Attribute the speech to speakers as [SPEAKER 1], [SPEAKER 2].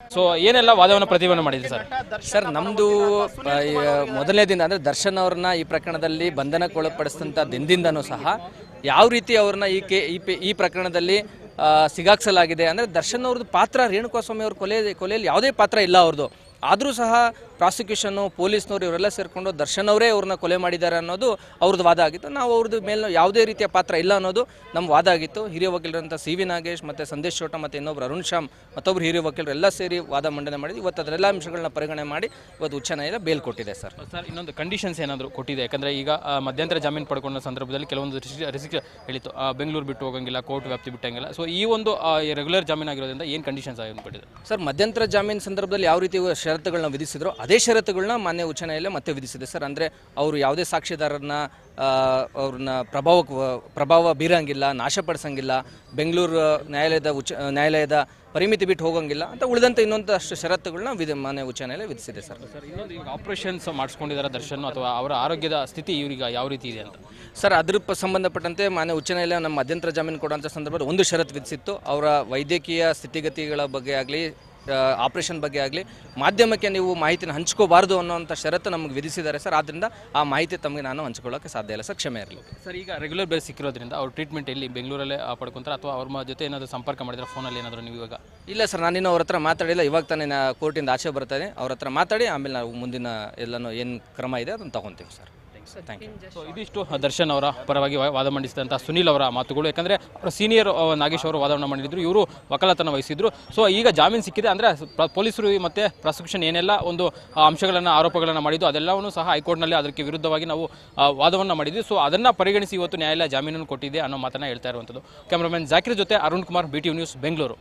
[SPEAKER 1] So ಏನೆಲ್ಲ ವಾದವನ್ನು ಪ್ರತಿಭಟನೆ ಮಾಡಿದ್ರಿ ಸರ್?
[SPEAKER 2] ಸರ್, ನಮ್ದು ಮೊದಲನೇ ದಿನ ಅಂದ್ರೆ ದರ್ಶನ್ ಅವ್ರನ್ನ ಈ ಪ್ರಕರಣದಲ್ಲಿ ಬಂಧನಕ್ಕೊಳಪಡಿಸಿದಂಥ ದಿನದಿಂದನೂ ಸಹ ಯಾವ ರೀತಿ ಅವ್ರನ್ನ ಈ ಕೆ, ಈ ಪ್ರಕರಣದಲ್ಲಿ ಸಿಗಾಕ್ಸಲಾಗಿದೆ ಅಂದ್ರೆ ದರ್ಶನ್ ಅವ್ರದ್ದು ಪಾತ್ರ ರೇಣುಕಾಸ್ವಾಮಿ ಅವ್ರ ಕೊಲೆ, ಕೊಲೆಯಲ್ಲಿ ಯಾವುದೇ ಪಾತ್ರ ಇಲ್ಲ ಅವ್ರದ್ದು. ಆದರೂ ಸಹ ಪ್ರಾಸಿಕ್ಯೂಷನ್ನು ಪೊಲೀಸ್ನವರು ಇವರೆಲ್ಲ ಸೇರಿಕೊಂಡು ದರ್ಶನ್ ಅವರೇ ಅವ್ರನ್ನ ಕೊಲೆ ಮಾಡಿದ್ದಾರೆ ಅನ್ನೋದು ಅವ್ರದ್ದು ವಾದ ಆಗಿತ್ತು. ನಾವು ಅವ್ರದ್ದು ಮೇಲೆ ಯಾವುದೇ ರೀತಿಯ ಪಾತ್ರ ಇಲ್ಲ ಅನ್ನೋದು ನಮ್ಮ ವಾದ ಆಗಿತ್ತು. ಹಿರಿಯ ವಕೀಲರಂಥ ಸಿ ವಿ ನಾಗೇಶ್ ಮತ್ತು ಸಂದೇಶ್ ಚೋಟ ಮತ್ತು ಇನ್ನೊಬ್ರು ಅರುಣ್ ಶ್ಯಾಮ್ ಮತ್ತೊಬ್ಬರು ಹಿರಿಯ ವಕೀಲರು ಎಲ್ಲ ಸೇರಿ ವಾದ ಮಂಡನೆ ಮಾಡಿದ್ವಿ. ಇವತ್ತು ಅದರೆಲ್ಲ ಅಂಶಗಳನ್ನ ಪರಿಗಣನೆ ಮಾಡಿ ಇವತ್ತು ಉಚ್ಚ ನ್ಯಾಯಾಲಯ ಬೇಲ್ ಕೊಟ್ಟಿದೆ ಸರ್.
[SPEAKER 1] ಸರ್ ಇನ್ನೊಂದು ಕಂಡೀಷನ್ಸ್ ಏನಾದರೂ ಕೊಟ್ಟಿದೆ? ಯಾಕಂದರೆ ಈಗ ಮಧ್ಯಂತರ ಜಾಮೀನು ಪಡ್ಕೊಂಡ ಸಂದರ್ಭದಲ್ಲಿ ಕೆಲವೊಂದು ರಿಸಿಕ್ ಹೇಳಿತ್ತು. ಬೆಂಗಳೂರು ಬಿಟ್ಟು ಹೋಗಂಗಿಲ್ಲ ಕೋರ್ಟ್ ವ್ಯಾಪ್ತಿ ಬಿಟ್ಟಂಗಿಲ್ಲ ಸೊ ಈ ಒಂದು ರೆಗ್ಯುಲರ್ ಜಾಮೀನು ಆಗಿರೋದ್ರಿಂದ ಏನು ಕಂಡೀಷನ್ಸ್ ಆಗಿ ಕೊಟ್ಟಿದೆ
[SPEAKER 2] ಸರ್ ಮಧ್ಯಂತರ ಜಾಮೀನು ಸಂದರ್ಭದಲ್ಲಿ ಯಾವ ರೀತಿ ಷರತ್ತುಗಳನ್ನ ವಿಧಿಸಿದ್ರು ಅದೇ ಷರತ್ತುಗಳನ್ನ ಮಾನ್ಯ ಉಚ್ಚ ನ್ಯಾಯಾಲಯ ಮತ್ತೆ ವಿಧಿಸಿದೆ ಸರ್. ಅಂದರೆ ಅವರು ಯಾವುದೇ ಸಾಕ್ಷಿದಾರರನ್ನ ಅವ್ರನ್ನ ಪ್ರಭಾವ ಪ್ರಭಾವ ಬೀರಂಗಿಲ್ಲ ನಾಶಪಡಿಸಂಗಿಲ್ಲ ಬೆಂಗಳೂರು ನ್ಯಾಯಾಲಯದ ಉಚ್ಚ ನ್ಯಾಯಾಲಯದ ಪರಿಮಿತಿ ಬಿಟ್ಟು ಹೋಗಂಗಿಲ್ಲ ಅಂತ ಉಳಿದಂತೆ ಇನ್ನೊಂದಷ್ಟು ಷರತ್ತುಗಳನ್ನ ವಿಧ ಮಾನ್ಯ ಉಚ್ಚ ನ್ಯಾಯಾಲಯ ವಿಧಿಸಿದೆ ಸರ್.
[SPEAKER 1] ಸರ್ ಇನ್ನೊಂದು ಈಗ ಆಪರೇಷನ್ಸ್ ಮಾಡಿಸ್ಕೊಂಡಿದ್ದಾರೆ ದರ್ಶನ್ ಅಥವಾ ಅವರ ಆರೋಗ್ಯದ ಸ್ಥಿತಿ ಇವ್ರಿಗೆ ಯಾವ ರೀತಿ ಇದೆ ಅಂತ?
[SPEAKER 2] ಸರ್ ಅದ್ರ ಸಂಬಂಧಪಟ್ಟಂತೆ ಮಾನ್ಯ ಉಚ್ಚ ನ್ಯಾಯಾಲಯ ನಮ್ಮ ಮಧ್ಯಂತರ ಜಾಮೀನು ಕೊಡುವಂಥ ಸಂದರ್ಭದಲ್ಲಿ ಒಂದು ಷರತ್ತು ವಿಧಿಸಿತ್ತು. ಅವರ ವೈದ್ಯಕೀಯ ಸ್ಥಿತಿಗತಿಗಳ ಬಗ್ಗೆ ಆಗಲಿ ಆಪರೇಷನ್ ಬಗ್ಗೆ ಆಗಲಿ ಮಾಧ್ಯಮಕ್ಕೆ ನೀವು ಮಾಹಿತಿನ ಹಂಚ್ಕೋಬಾರ್ದು ಅನ್ನೋಂಥ ಷರತ್ತು ನಮಗೆ ವಿಧಿಸಿದ್ದಾರೆ ಸರ್. ಆದ್ದರಿಂದ ಆ ಮಾಹಿತಿ ತಮಗೆ ನಾನು ಹಂಚ್ಕೊಳ್ಳೋಕ್ಕೆ ಸಾಧ್ಯ ಇಲ್ಲ ಸರ್. ಕ್ಷಮೆ ಇರಲಿ.
[SPEAKER 1] ಸರ್ ಈಗ ರೆಗ್ಯುಲರ್ ಬೇಸ್ ಸಿಕ್ಕಿರೋದ್ರಿಂದ ಅವ್ರು ಟ್ರೀಟ್ಮೆಂಟ್ ಎಲ್ಲಿ ಬೆಂಗಳೂರಲ್ಲೇ ಆ, ಪಡ್ಕೊಂತಾರೆ? ಅಥವಾ ಅವ್ರ ಜೊತೆ ಏನಾದರೂ ಸಂಪರ್ಕ ಮಾಡಿದ್ರೆ ಫೋನಲ್ಲಿ ಏನಾದರೂ ನೀವು ಇವಾಗ?
[SPEAKER 2] ಇಲ್ಲ ಸರ್ ನಾನಿನ್ನೂ ಅವ್ರ ಹತ್ರ ಮಾತಾಡಿಲ್ಲ. ಇವಾಗ ತಾನೇ ನಾ ಕೋರ್ಟಿಂದ ಆಚೆ ಬರ್ತಾನೆ ಅವ್ರ ಹತ್ರ ಮಾತಾಡಿ ಆಮೇಲೆ ನಾವು ಮುಂದಿನ ಎಲ್ಲನೂ ಏನು ಕ್ರಮ ಇದೆ ಅದನ್ನು ತಗೊತೀವಿ ಸರ್. ಥ್ಯಾಂಕ್ ಯು
[SPEAKER 1] ಸೊ ಇದಿಷ್ಟು ದರ್ಶನ್ ಅವರ ಪರವಾಗಿ ವಾದ ಮಂಡಿಸಿದಂಥ ಸುನೀಲ್ ಅವರ ಮಾತುಗಳು. ಯಾಕಂದರೆ ಅವರ ಸೀನಿಯರ್ ನಾಗೇಶ್ ಅವರು ವಾದವನ್ನು ಮಾಡಿದ್ರು. ಇವರು ವಕಾಲತನ ವಹಿಸಿದ್ರು. ಸೊ ಈಗ ಜಾಮೀನು ಸಿಕ್ಕಿದೆ ಅಂದರೆ ಪೊಲೀಸರು ಮತ್ತು ಪ್ರಾಸಿಕ್ಯೂಷನ್ ಏನೆಲ್ಲ ಒಂದು ಅಂಶಗಳನ್ನು ಆರೋಪಗಳನ್ನು ಮಾಡಿದ್ದು ಅದೆಲ್ಲವನ್ನೂ ಸಹ ಹೈಕೋರ್ಟ್ನಲ್ಲಿ ಅದಕ್ಕೆ ವಿರುದ್ಧವಾಗಿ ನಾವು ವಾದವನ್ನು ಮಾಡಿದ್ವಿ. ಸೊ ಅದನ್ನು ಪರಿಗಣಿಸಿ ಇವತ್ತು ನ್ಯಾಯಾಲಯ ಜಾಮೀನನ್ನು ಕೊಟ್ಟಿದೆ ಅನ್ನೋ ಮಾತನ್ನು ಹೇಳ್ತಾ ಇರುವಂಥದ್ದು. ಕ್ಯಾಮ್ರಾಮನ್ ಜಾಕಿರ್ ಜೊತೆ Arun Kumar B T news Bengaluru.